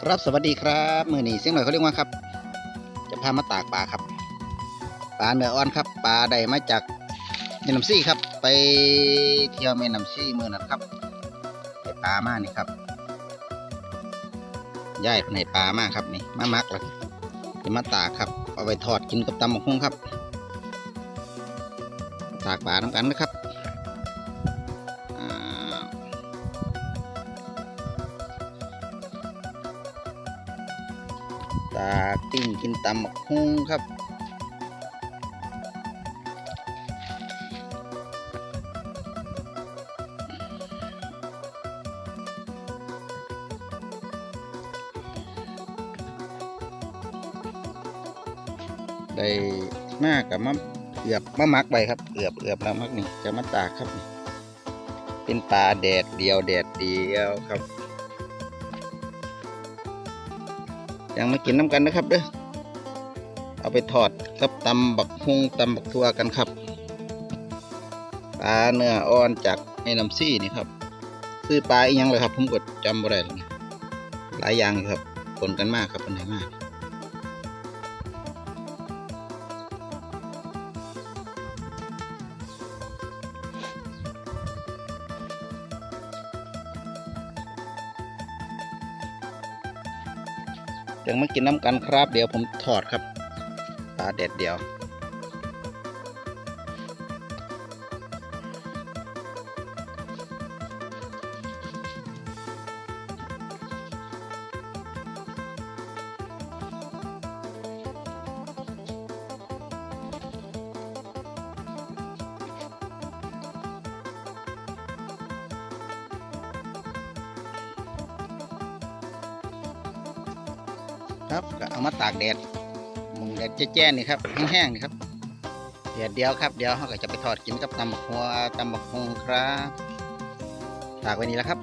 ครับสวัสดีครับมือนีเสียงหน่อยเขาเรียกว่าครับ จะพามาตากปลาครับปลาเนื้ออ่อนครับปลาได้มาจากแม่น้ำซี่ครับ ไปเที่ยวแม่น้ำซี่เมื่อนั้นครับได้ปลามานี่ครับย่ายเพิ่นให้ปลามากครับนี่มามักแล้วจะมาตากครับ เอาไปทอดกินกับตำบักหุ่งครับ ตากปลาน้ำกันนะครับ ตากปิ้งกินตำบักฮุงครับ ได้มากกับมะเอือบมะมักไปครับเอือบเอือบแล้วมักนี่จะมาตากครับนี่เป็นปลาแดดเดียวแดดเดียวครับ ยังมากินน้ำกันนะครับเด้อเอาไปทอดกับตำบักฮุงตำบักทั่วกันครับปลาเนื้ออ่อนจากแม่น้ำซี่นี่ครับซื้อปลาอีกยังเลยครับ ผมกดจำบ่ได้หลายอย่างอยู่ครับปนกันมากครับปันไหนมาก ยังมากินน้ำกันครับ เดี๋ยวผมถอดครับปลาเด็ดเดียว ครับก็เอามาตากแดดมุงแดดแจ้ๆนี่ครับแห้งๆนี่ครับแดดเดียวครับเดี๋ยวเขาก็จะไปทอดกินกับตำบักหัวตำบักฮงครับตากไว้นี่แล้วครับ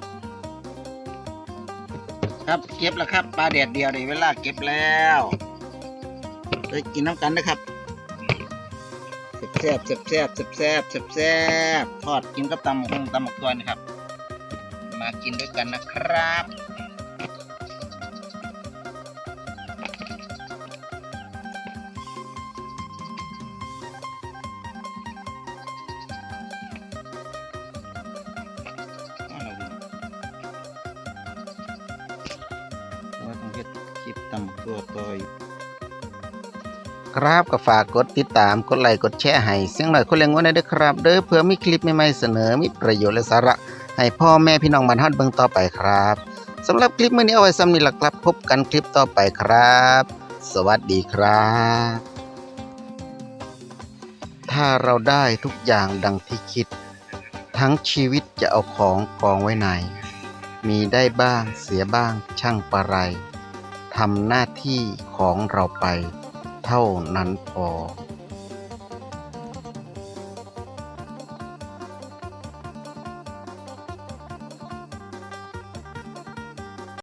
ครับเก็บแล้วครับปลาแดดเดียวในเวลาเก็บแล้วไปกินน้ำกันนะครับแซ่บแซ่บแซ่บแซ่บแซ่บแซ่บแซ่บทอดกินกับตำบักฮงตำบักตัวนะครับ มากินด้วยกันนะครับ คลิปตำตัวต่อยครับก็ฝากกดติดตามกดไลค์กดแชร์ให้เสียงหน่อยคนเลี้ยงไว้หนอยเด้อครับ เด้อเพื่อมีคลิปใหม่ๆเสนอมีประโยชน์และสาระ ให้พ่อแม่พี่น้องบรรทัดเบิ่งต่อไปครับสำหรับคลิปมื้อนี้เอาไว้ซ้ำนี้ล่ะครับพบกันคลิปต่อไปครับ สวัสดีครับ ถ้าเราได้ทุกอย่างดังที่คิด ทั้งชีวิตจะเอาของกองไว้ไหน มีได้บ้างเสียบ้างช่างประไร ทำหน้าที่ของเราไปเท่านั้นพอ